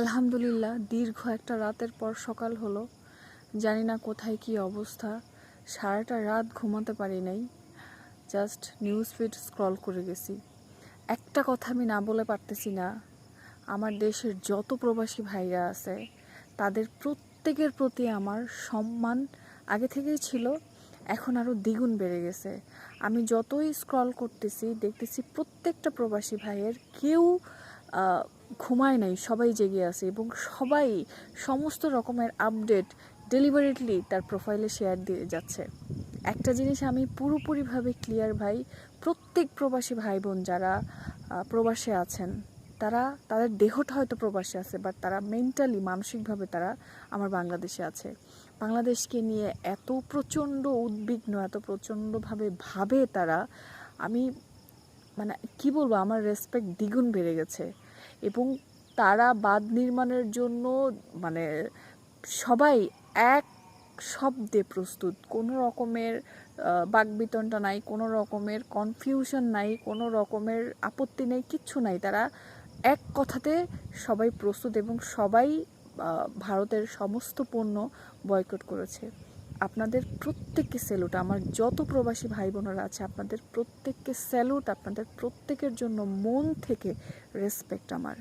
আলহামদুলিল্লাহ, দীর্ঘ একটা রাতের পর সকাল হলো। জানি না কোথায় কি অবস্থা। সারাটা রাত ঘুমাতে পারি নাই। জাস্ট নিউজ ফিড স্ক্রল করে গেছি। একটা কথা আমি না বলে পারতেছি না, আমার দেশের যত প্রবাসী ভাইরা আছে, তাদের প্রত্যেকের প্রতি আমার সম্মান আগে থেকেই ছিল, এখন আরও দ্বিগুণ বেড়ে গেছে। আমি যতই স্ক্রল করতেছি, দেখতেছি প্রত্যেকটা প্রবাসী ভাইয়ের কেউ ঘুমায় নাই, সবাই জেগে আছে এবং সবাই সমস্ত রকমের আপডেট ডেলিভারিটলি তার প্রোফাইলে শেয়ার দিয়ে যাচ্ছে। একটা জিনিস আমি পুরোপুরিভাবে ক্লিয়ার ভাই, প্রত্যেক প্রবাসী ভাই বোন যারা প্রবাসে আছেন, তারা, তাদের দেহটা হয়তো প্রবাসে আছে বাট তারা মেন্টালি মানসিকভাবে তারা আমার বাংলাদেশে আছে। বাংলাদেশকে নিয়ে এত প্রচণ্ড উদ্বিগ্ন, এত প্রচণ্ডভাবে ভাবে তারা, আমি মানে কি বলব, আমার রেসপেক্ট দ্বিগুণ বেড়ে গেছে। এবং তারা বাঁধ নির্মাণের জন্য মানে সবাই এক শব্দে প্রস্তুত। কোনো রকমের বাকবিতণ্ডা নাই, কোনো রকমের কনফিউশন নাই, কোনো রকমের আপত্তি নেই, কিচ্ছু নাই। তারা এক কথাতে সবাই প্রস্তুত এবং সবাই ভারতের সমস্ত পণ্য বয়কট করেছে। আপনাদের প্রত্যেককে স্যালুট আমার যত প্রবাসী ভাই বোনেরা আছে, আপনাদের প্রত্যেককে স্যালুট আপনাদের প্রত্যেকের জন্য মন থেকে রেসপেক্ট আমার।